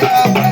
तिला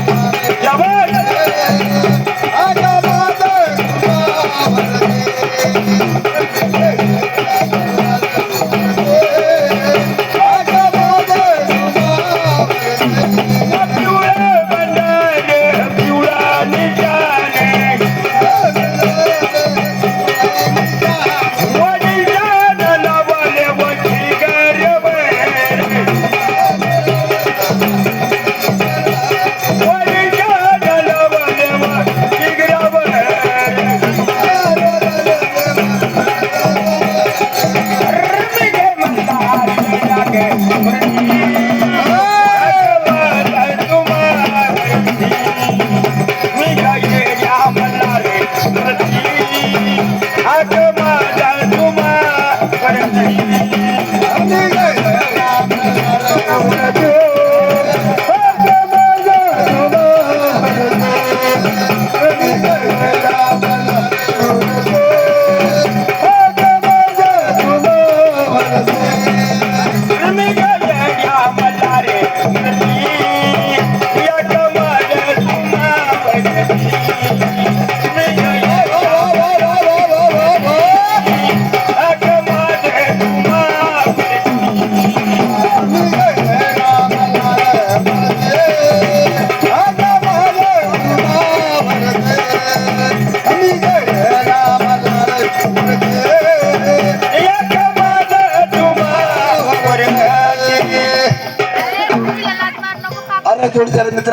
काप अरे मित्र.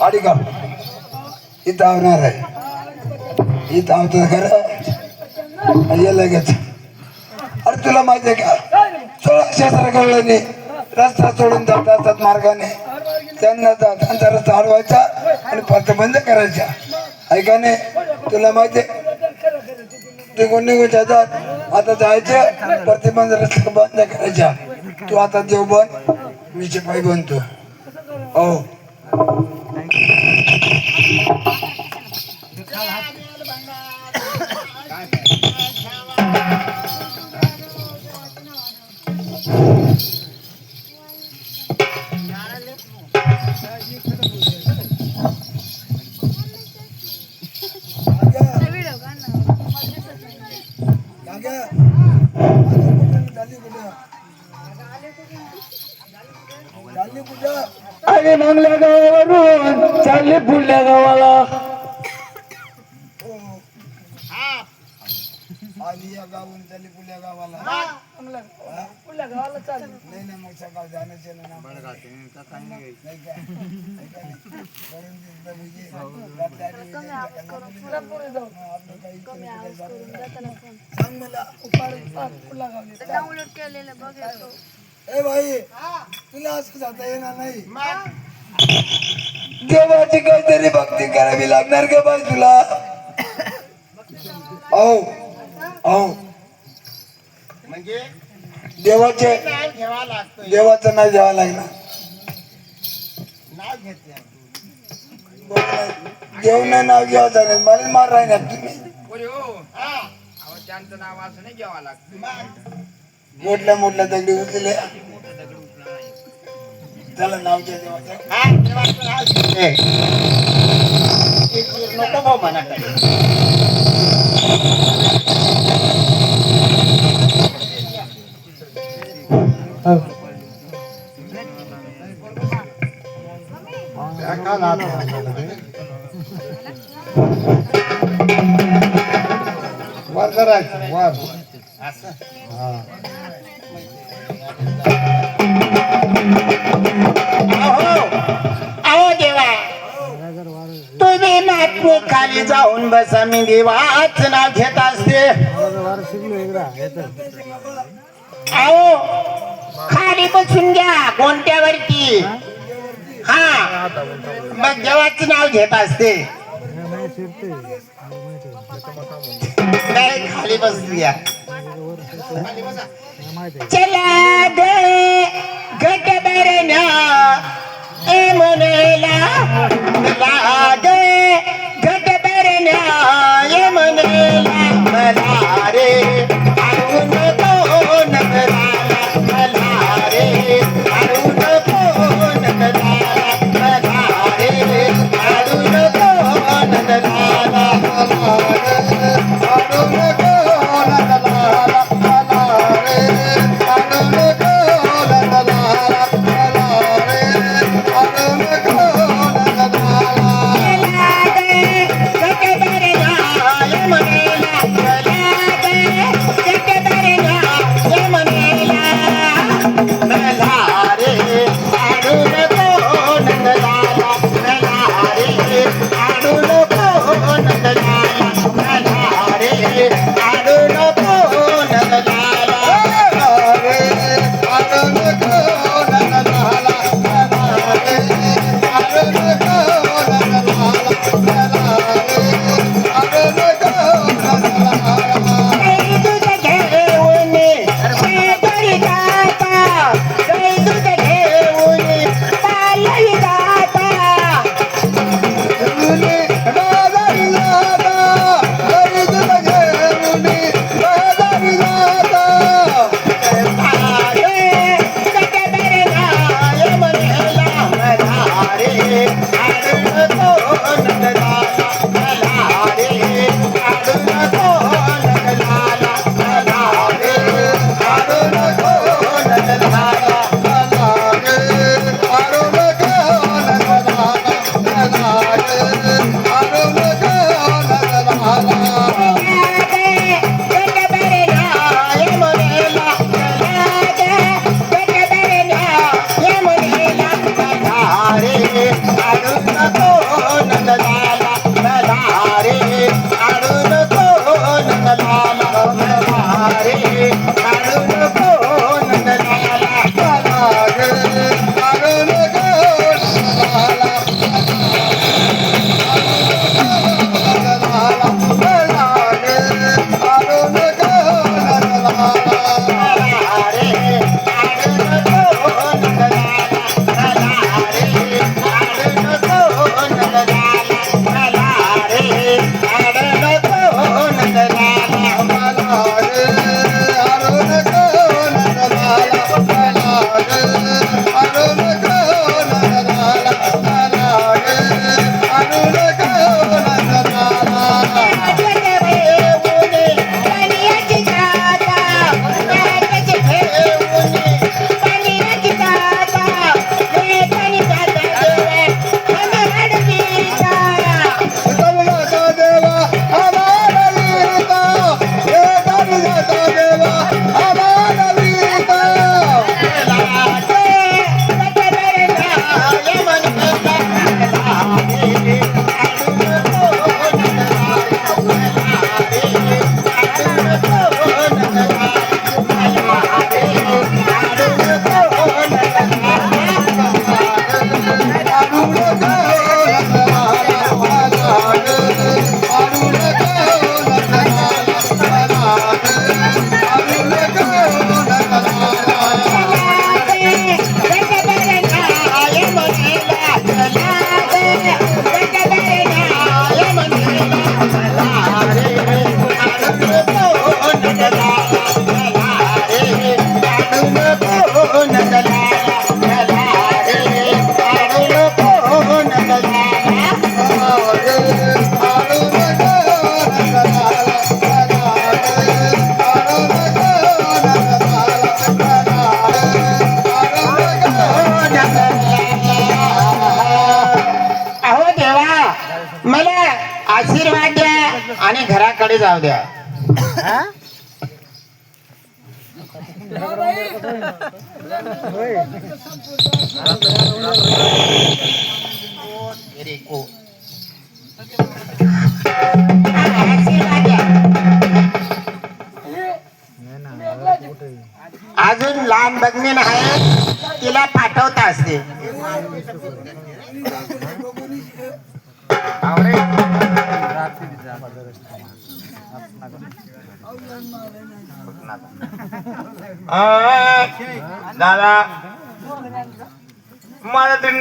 आडी का इथं आवणार आहे. इथं आवतं खरं. ये लगेच. अरे तुला माहिती आहे का सोळाशे नाही. रस्ता सोडून जात असतात मार्गाने. त्यांना जा- त्यांचा रस्ता हडवायचा आणि परत बंद करायचा. ऐकाने नाही? तुला माहिती आहे निघून निघून जातात. आता जायचं. प्रतिबंध रस्ता बंद करायचा. तू आता देव बन. मी पाय बनतो. ஓ Dale, cuidado. चालली? चालली? अरे मंगल्या गावावरून चालले पुढल्या गावाला हो. आली या गावून चालली पुढल्या गावाला. पुढल्या गावाला चालू नाही ना मग सकाळ जाण्याचे ना काही सांग मला पुढल्या गावाला डाउनलोड केलेलं बघायचो ए भाई तुला असं जाता येणार नाही. देवाची काहीतरी भक्ती करावी लागणार का बाई तुला? हो हो म्हणजे? देवाचे नाव घ्यावा लागतं देवाचं नाव घ्यावं लागणार. नाव घेते देवनं नाव घ्यावं नाही मला मार राहणार तुम्ही. त्यांचं नाव असं नाही घ्यावं लागतं मोठल्या मोठल्या दगडी उचले त्याला नाव घ्या देवाचं हा देवाचं नाव घेते नको भाऊ म्हणा काही वर करायचं वर खाली जाऊन बसा मी देवाच नाव घेत असते. अहो खाली बसून घ्या कोणत्यावरती. हा मग देवाचं नाव घेत असते. नाही खाली बसूया चला दे घट ए मुनेला चला मुनेला मला रे 啊，对呀，对呀，我们就是这里的。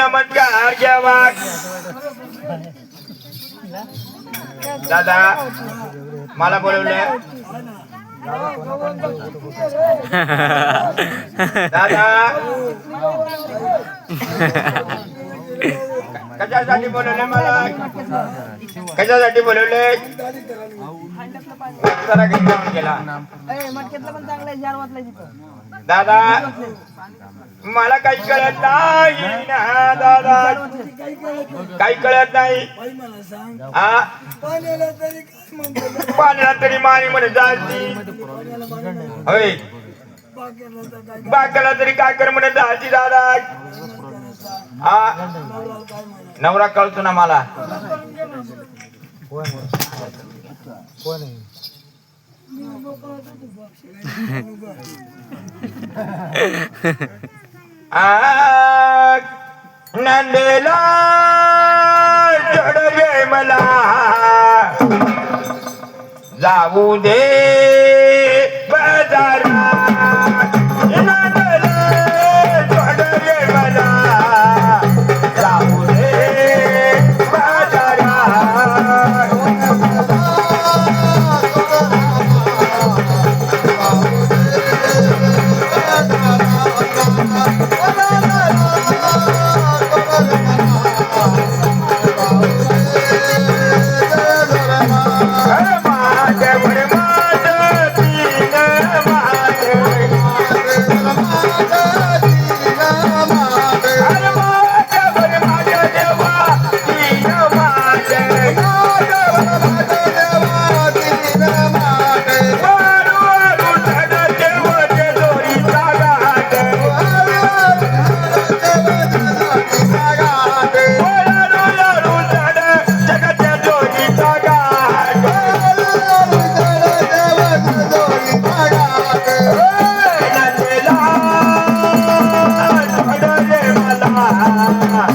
मला तरी दादा मला बोलवलं दादा. कशासाठी बोलवले मला? कशासाठी बोलवले जरा घरी जाऊन गेला दादा मला काही कळत नाही ना दादा. काही कळत नाही. हा? पाण्याला तरी काय म्हणे जायची होय. बाकाला तरी काय कर म्हणे जायची दादा? हा? नवरा कळतो ना मला. आ, नंदेला चढवे मला. जाऊ दे बाजार मला